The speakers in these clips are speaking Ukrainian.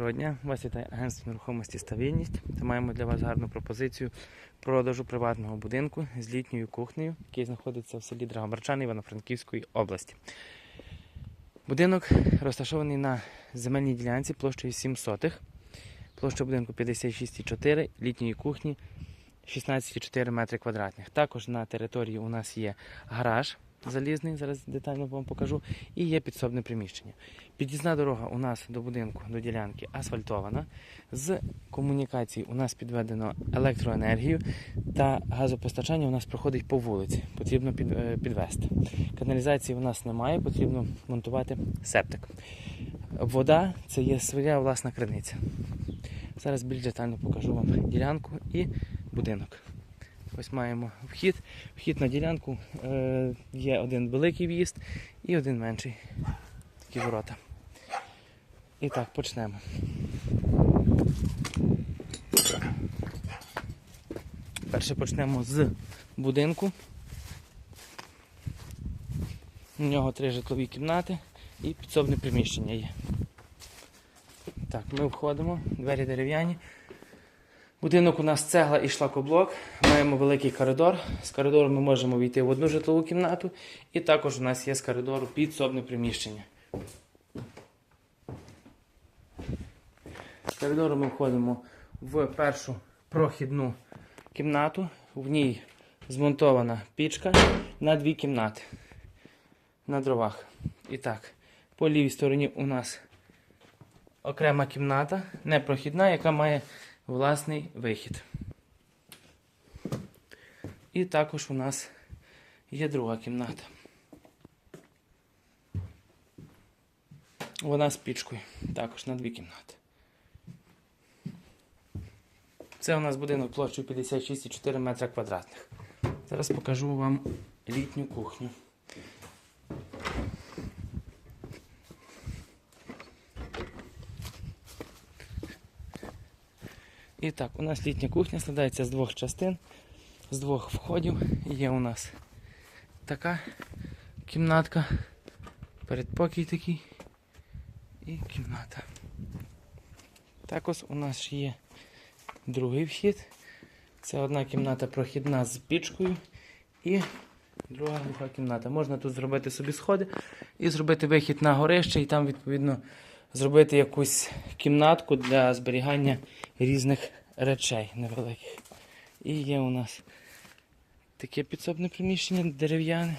Доброго дня, вас вітає агентство нерухомості стабільність. Та маємо для вас гарну пропозицію продажу приватного будинку з літньою кухнею, який знаходиться в селі Драгобарчани Івано-Франківської області. Будинок розташований на земельній ділянці площею 7 сотих. Площа будинку 56,4, літньої кухні 16,4 метри квадратних. Також на території у нас є гараж залізний, зараз детально вам покажу, і є підсобне приміщення. Під'їзна дорога у нас до будинку, до ділянки асфальтована. З комунікацій у нас підведено електроенергію та газопостачання у нас проходить по вулиці. Потрібно е, підвести. Каналізації у нас немає, потрібно монтувати септик. Вода це є своя власна криниця. Зараз більш детально покажу вам ділянку і будинок. Ось маємо вхід. Вхід на ділянку е, є один великий в'їзд і один менший. Такі ворота. І так, почнемо. Перше почнемо з будинку. У нього три житлові кімнати і підсобне приміщення є. Так, ми входимо, двері дерев'яні. Будинок у нас цегла і шлакоблок. Маємо великий коридор. З коридору ми можемо війти в одну житлову кімнату, і також у нас є з коридору підсобне приміщення. З коридору ми входимо в першу прохідну кімнату. В ній змонтована пічка на дві кімнати на дровах. І так, по лівій стороні у нас окрема кімната, непрохідна, яка має власний вихід. І також у нас є друга кімната. Вона з пічкою, також на дві кімнати. Це у нас будинок площею 56,4 метра квадратних. Зараз покажу вам літню кухню. І так, у нас літня кухня складається з двох частин, з двох входів. Є у нас така кімнатка, передпокій такий і кімната. Також у нас є другий вхід. Це одна кімната прохідна з пічкою і друга глуха кімната. Можна тут зробити собі сходи і зробити вихід на горище, і там, відповідно, зробити якусь кімнатку для зберігання різних речей невеликих. І є у нас таке підсобне приміщення дерев'яне.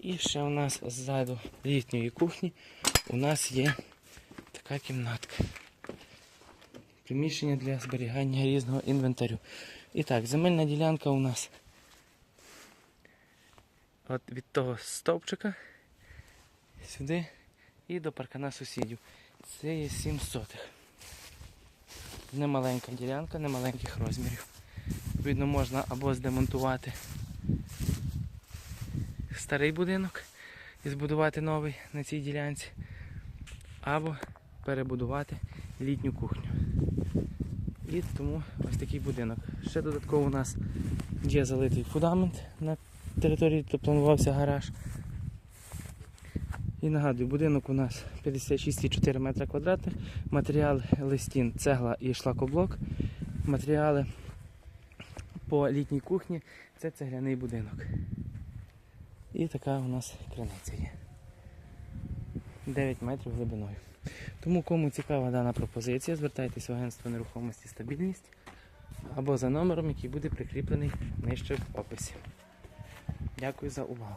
І ще у нас ззаду літньої кухні у нас є така кімнатка. Приміщення для зберігання різного інвентарю. І так, земельна ділянка у нас от від того стовпчика сюди і до паркана сусідів. Це є 7 сотих. Немаленька ділянка, немаленьких розмірів. Відповідно, можна або здемонтувати старий будинок і збудувати новий на цій ділянці, або перебудувати літню кухню. І тому ось такий будинок. Ще додатково у нас є залитий фундамент на території, де планувався гараж. І нагадую, будинок у нас 56,4 метра квадратних, матеріал листін, цегла і шлакоблок. Матеріали по літній кухні це цегляний будинок. І така у нас криниця є. 9 метрів глибиною. Тому кому цікава дана пропозиція, звертайтесь в агентство нерухомості стабільність або за номером, який буде прикріплений нижче в описі. Дякую за увагу.